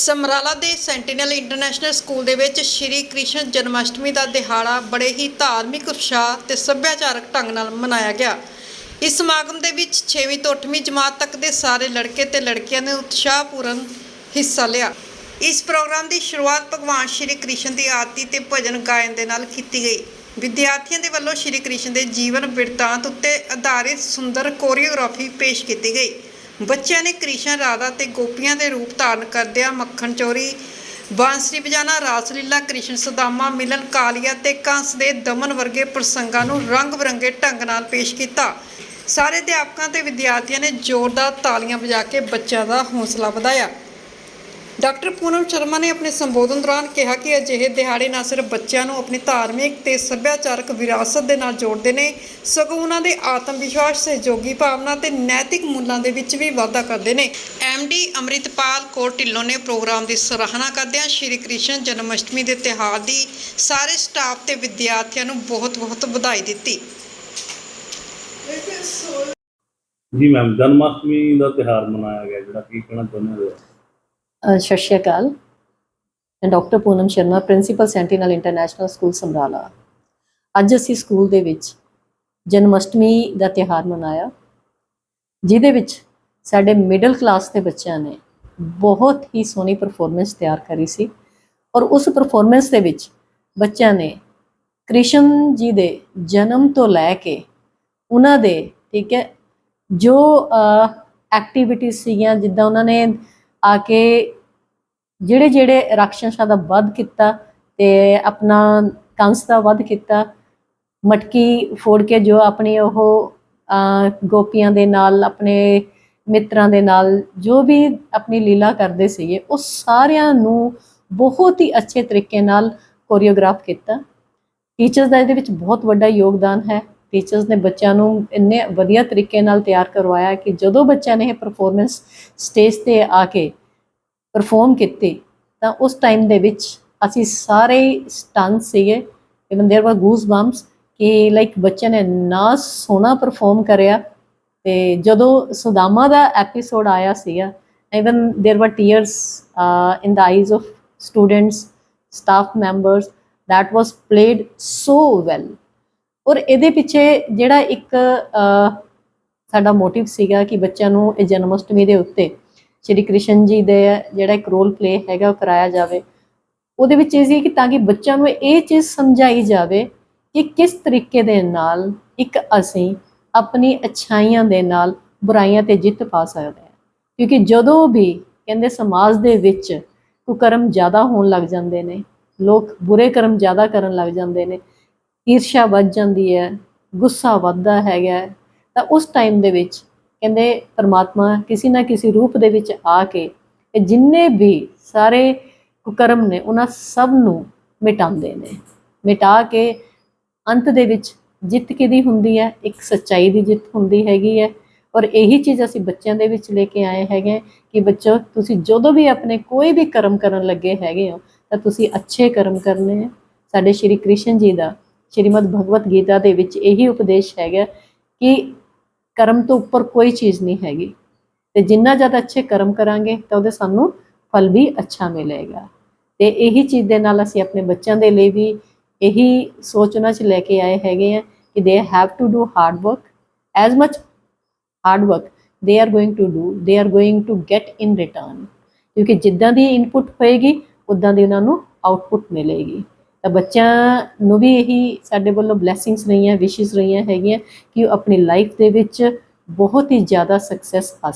ਸਮਰਾਲਾ ਦੇ sentinel International school ਦੇ ਵਿੱਚ ਸ਼੍ਰੀ ਕ੍ਰਿਸ਼ਨ ਜਨਮਸ਼ਟਮੀ ਦਾ ਦਿਹਾੜਾ ਬੜੇ ਹੀ ਧਾਰਮਿਕ ਉਤਸ਼ਾਹ ਤੇ ਸੱਭਿਆਚਾਰਕ ਢੰਗ ਨਾਲ ਮਨਾਇਆ ਗਿਆ। ਇਸ ਸਮਾਗਮ ਦੇ ਵਿੱਚ 6ਵੀਂ ਤੋਂ 8ਵੀਂ ਜਮਾਤ ਤੱਕ ਦੇ ਸਾਰੇ ਲੜਕੇ ਤੇ ਲੜਕੀਆਂ ਨੇ ਉਤਸ਼ਾਹਪੂਰਨ ਹਿੱਸਾ ਲਿਆ। ਇਸ ਪ੍ਰੋਗਰਾਮ ਦੀ ਸ਼ੁਰੂਆਤ ਭਗਵਾਨ ਸ਼੍ਰੀ ਕ੍ਰਿਸ਼ਨ ਦੀ ਆਰਤੀ ਤੇ ਭਜਨ ਗਾਇਨ ਦੇ ਨਾਲ ਕੀਤੀ ਗਈ। ਵਿਦਿਆਰਥੀਆਂ ਦੇ ਵੱਲੋਂ ਸ਼੍ਰੀ ਕ੍ਰਿਸ਼ਨ ਦੇ ਜੀਵਨ ਬਿਰਤਾਂਤ ਉੱਤੇ ਆਧਾਰਿਤ ਸੁੰਦਰ ਕੋਰੀਓਗ੍ਰਾਫੀ ਪੇਸ਼ ਕੀਤੀ ਗਈ। ਬੱਚਿਆਂ ਨੇ ਕ੍ਰਿਸ਼ਨ ਰਾਧਾ ਤੇ ਗੋਪੀਆਂ ਦੇ ਰੂਪ ਧਾਰਨ ਕਰਦਿਆਂ ਮੱਖਣ ਚੋਰੀ, ਬਾਂਸਰੀ ਵਜਾਣਾ ਰਾਸਲੀਲਾ, ਕ੍ਰਿਸ਼ਨ ਸਦਾਮਾ, ਮਿਲਨ ਕਾਲੀਆ ਤੇ ਕੰਸ ਦੇ ਦਮਨ ਵਰਗੇ ਪ੍ਰਸੰਗਾਂ ਨੂੰ ਰੰਗ ਬਰੰਗੇ ਢੰਗ ਨਾਲ ਪੇਸ਼ ਕੀਤਾ। ਸਾਰੇ ਅਧਿਆਪਕਾਂ ਤੇ ਵਿਦਿਆਰਥੀਆਂ ਨੇ ਜ਼ੋਰਦਾਰ ਤਾਲੀਆਂ ਵਜਾ ਕੇ ਬੱਚਿਆਂ ਦਾ ਹੌਸਲਾ ਵਧਾਇਆ। ਡਾਕਟਰ ਪੂਨਮ ਸ਼ਰਮਾ ਨੇ ਆਪਣੇ ਸੰਬੋਧਨ ਦੌਰਾਨ ਕਿਹਾ ਕਿ ਅਜਿਹੇ ਦਿਹਾੜੇ ਨਾ ਸਿਰਫ ਬੱਚਿਆਂ ਨੂੰ ਆਪਣੀ ਧਾਰਮਿਕ ਤੇ ਸੱਭਿਆਚਾਰਕ ਵਿਰਾਸਤ ਦੇ ਨਾਲ ਜੋੜਦੇ ਨੇ ਸਗੋਂ ਉਹਨਾਂ ਦੇ ਆਤਮ ਵਿਸ਼ਵਾਸ ਸਹਿਯੋਗੀ ਭਾਵਨਾ ਤੇ ਨੈਤਿਕ ਮੁੱਲਾਂ ਦੇ ਵਿੱਚ ਵੀ ਵਾਧਾ ਕਰਦੇ ਨੇ। ਡੀ ਅੰਮ੍ਰਿਤਪਾਲ ਕੌਰ ਢਿੱਲੋਂ ਨੇ ਪ੍ਰੋਗਰਾਮ ਦੀ ਸਰਾਹਨਾ ਕਰਦਿਆਂ ਸ਼੍ਰੀ ਕ੍ਰਿਸ਼ਨ ਜਨਮਸ਼ਟਮੀ ਦੇ ਤਿਉਹਾਰ ਦੀ ਸਾਰੇ ਸਟਾਫ ਤੇ ਵਿਦਿਆਰਥੀਆਂ ਨੂੰ ਬਹੁਤ-ਬਹੁਤ ਵਧਾਈ ਦਿੱਤੀ। ਜੀ ਮੈਮ ਜਨਮਾਸ਼ਟਮੀ ਦਾ ਤਿਹਾਰ ਮਨਾਇਆ ਗਿਆ ਜਿਹੜਾ ਕੀ ਕਹਿਣਾ ਚਾਹੁੰਦੇ ਹੋ? ਸਤਿ ਸ਼੍ਰੀ ਅਕਾਲ। ਮੈਂ doctor Poonam Sharma, principal Sentinel International School Samrala ਅੱਜ ਅਸੀਂ ਸਕੂਲ ਦੇ ਵਿੱਚ ਜਨਮਸ਼ਟਮੀ ਦਾ ਤਿਉਹਾਰ ਮਨਾਇਆ, ਜਿਹਦੇ ਵਿੱਚ ਸਾਡੇ ਮਿਡਲ ਕਲਾਸ ਦੇ ਬੱਚਿਆਂ ਨੇ ਬਹੁਤ ਹੀ ਸੋਹਣੀ ਪਰਫਾਰਮੈਂਸ ਤਿਆਰ ਕਰੀ ਸੀ ਔਰ ਉਸ ਪਰਫਾਰਮੈਂਸ ਦੇ ਵਿੱਚ ਬੱਚਿਆਂ ਨੇ ਕ੍ਰਿਸ਼ਨ ਜੀ ਦੇ ਜਨਮ ਤੋਂ ਲੈ ਕੇ ਉਹਨਾਂ ਦੇ, ਠੀਕ ਹੈ, ਜੋ ਐਕਟੀਵਿਟੀਜ਼ ਸੀਗੀਆਂ, ਜਿੱਦਾਂ ਉਹਨਾਂ ਨੇ ਆ ਕੇ ਜਿਹੜੇ ਜਿਹੜੇ ਰਾਖਸ਼ਾਂ ਦਾ ਵੱਧ ਕੀਤਾ ਤੇ ਆਪਣਾ ਕੰਸ ਦਾ ਵੱਧ ਕੀਤਾ, ਮਟਕੀ ਫੋੜ ਕੇ ਜੋ ਆਪਣੀ ਉਹ ਗੋਪੀਆਂ ਦੇ ਨਾਲ, ਆਪਣੇ ਮਿੱਤਰਾਂ ਦੇ ਨਾਲ ਜੋ ਵੀ ਆਪਣੀ ਲੀਲਾ ਕਰਦੇ ਸੀਗੇ, ਉਹ ਸਾਰਿਆਂ ਨੂੰ ਬਹੁਤ ਹੀ ਅੱਛੇ ਤਰੀਕੇ ਨਾਲ ਕੋਰੀਓਗ੍ਰਾਫ ਕੀਤਾ। ਟੀਚਰਸ ਦਾ ਇਹਦੇ ਵਿੱਚ ਬਹੁਤ ਵੱਡਾ ਯੋਗਦਾਨ ਹੈ। ਟੀਚਰਸ ਨੇ ਬੱਚਿਆਂ ਨੂੰ ਇੰਨੇ ਵਧੀਆ ਤਰੀਕੇ ਨਾਲ ਤਿਆਰ ਕਰਵਾਇਆ ਕਿ ਜਦੋਂ ਬੱਚਿਆਂ ਨੇ ਇਹ ਪਰਫਾਰਮੈਂਸ ਸਟੇਜ ਤੇ ਆ ਕੇ ਪਰਫਾਰਮ ਕੀਤੀ ਤਾਂ ਉਸ ਟਾਈਮ ਦੇ ਵਿੱਚ ਅਸੀਂ ਸਾਰੇ ਸਟਨ ਸੀਗੇ ਇਵਨ देयर वर ਗੂਸ ਬੰਪਸ ਕਿ ਲਾਈਕ ਬੱਚਿਆਂ ਨੇ ਨਾ ਸੋਹਣਾ ਪਰਫਾਰਮ ਕਰਿਆ ਤੇ ਜਦੋਂ ਸੁਦਾਮਾ ਦਾ ਐਪੀਸੋਡ ਆਇਆ ਸੀਗਾ even there were tears in the eyes of students staff members that was played so well ਔਰ ਇਹਦੇ ਪਿੱਛੇ ਜਿਹੜਾ ਇੱਕ ਸਾਡਾ ਮੋਟਿਵ ਸੀਗਾ ਕਿ ਬੱਚਿਆਂ ਨੂੰ ਇਹ ਜਨਮਸ਼ਟਮੀ ਦੇ ਉੱਤੇ ਸ਼੍ਰੀ ਕ੍ਰਿਸ਼ਨ ਜੀ ਦੇ ਜਿਹੜਾ ਇੱਕ ਰੋਲ ਪਲੇ ਹੈਗਾ ਉਹ ਕਰਾਇਆ ਜਾਵੇ। ਉਹਦੇ ਵਿੱਚ ਇਹ ਸੀ ਕਿ ਤਾਂ ਕਿ ਬੱਚਿਆਂ ਨੂੰ ਇਹ ਚੀਜ਼ ਸਮਝਾਈ ਜਾਵੇ ਕਿ ਕਿਸ ਤਰੀਕੇ ਦੇ ਨਾਲ ਇੱਕ ਅਸੀਂ ਆਪਣੀ ਅਛਾਈਆਂ ਦੇ ਨਾਲ ਬੁਰਾਈਆਂ ਤੇ ਜਿੱਤ ਪਾ ਸਕਦੇ ਹਾਂ। ਕਿਉਂਕਿ ਜਦੋਂ ਵੀ ਕਹਿੰਦੇ ਸਮਾਜ ਦੇ ਵਿੱਚ ਕੁਕਰਮ ਜ਼ਿਆਦਾ ਹੋਣ ਲੱਗ ਜਾਂਦੇ ਨੇ, ਲੋਕ ਬੁਰੇ ਕਰਮ ਜ਼ਿਆਦਾ ਕਰਨ ਲੱਗ ਜਾਂਦੇ ਨੇ ਈਰਸ਼ਾ ਵੱਧ ਜਾਂਦੀ ਹੈ, ਗੁੱਸਾ ਵੱਧਦਾ ਹੈਗਾ ਤਾਂ ਉਸ ਟਾਈਮ ਦੇ ਵਿੱਚ ਕਹਿੰਦੇ ਪਰਮਾਤਮਾ ਕਿਸੇ ਨਾ ਕਿਸੇ ਰੂਪ ਦੇ ਵਿੱਚ ਆ ਕੇ ਇਹ ਜਿੰਨੇ ਵੀ ਸਾਰੇ ਕੁਕਰਮ ਨੇ, ਉਹਨਾਂ ਸਭ ਨੂੰ ਮਿਟਾਉਂਦੇ ਨੇ। ਮਿਟਾ ਕੇ ਅੰਤ ਦੇ ਵਿੱਚ ਜਿੱਤ ਕਿਹਦੀ ਹੁੰਦੀ ਹੈ? ਇੱਕ ਸੱਚਾਈ ਦੀ ਜਿੱਤ ਹੁੰਦੀ ਹੈਗੀ ਹੈ। ਔਰ ਇਹੀ ਚੀਜ਼ ਅਸੀਂ ਬੱਚਿਆਂ ਦੇ ਵਿੱਚ ਲੈ ਕੇ ਆਏ ਹੈਗੇ ਕਿ ਬੱਚੋ, ਤੁਸੀਂ ਜਦੋਂ ਵੀ ਆਪਣੇ ਕੋਈ ਵੀ ਕਰਮ ਕਰਨ ਲੱਗੇ ਹੈਗੇ ਹੋ, ਤਾਂ ਤੁਸੀਂ ਅੱਛੇ ਕਰਮ ਕਰਨੇ ਹੈ ਸਾਡੇ ਸ਼੍ਰੀ ਕ੍ਰਿਸ਼ਨ ਜੀ ਦਾ ਸ਼੍ਰੀਮਦ ਭਗਵਤ ਗੀਤਾ ਦੇ ਵਿੱਚ ਇਹੀ ਉਪਦੇਸ਼ ਹੈਗਾ ਕਿ ਕਰਮ ਤੋਂ ਉੱਪਰ ਕੋਈ ਚੀਜ਼ ਨਹੀਂ ਹੈਗੀ। ਤੇ ਜਿੰਨਾ ਜ਼ਿਆਦਾ ਅੱਛੇ ਕਰਮ ਕਰਾਂਗੇ ਤਾਂ ਉਹਦੇ ਸਾਨੂੰ ਫਲ ਵੀ ਅੱਛਾ ਮਿਲੇਗਾ। ਤੇ ਇਹੀ ਚੀਜ਼ ਦੇ ਨਾਲ ਅਸੀਂ ਆਪਣੇ ਬੱਚਿਆਂ ਦੇ ਲਈ ਵੀ ਇਹੀ ਸੋਚ ਉਹਨਾਂ 'ਚ ਲੈ ਕੇ ਆਏ ਹੈਗੇ ਆ ਕਿ they have to do hard work as much hard work they are going to do they are going to get in return ਕਿਉਂਕਿ ਜਿੱਦਾਂ ਦੀ ਇਨਪੁਟ ਹੋਏਗੀ ਉਦਾਂ ਦੀ ਉਹਨਾਂ ਨੂੰ ਆਉਟਪੁੱਟ ਮਿਲੇਗੀ। ਤਾਂ ਬੱਚਿਆਂ ਨੂੰ ਵੀ ਇਹੀ ਸਾਡੇ ਵੱਲੋਂ ਬਲੇਸਿੰਗਸ ਰਹੀਆਂ ਵਿਸ਼ੇਸ ਰਹੀਆਂ ਹੈਗੀਆਂ ਕਿ ਉਹ ਆਪਣੀ ਲਾਈਫ ਦੇ ਵਿੱਚ ਬਹੁਤ ਹੀ ਜ਼ਿਆਦਾ ਸਕਸੈਸ ਹਾਸਲ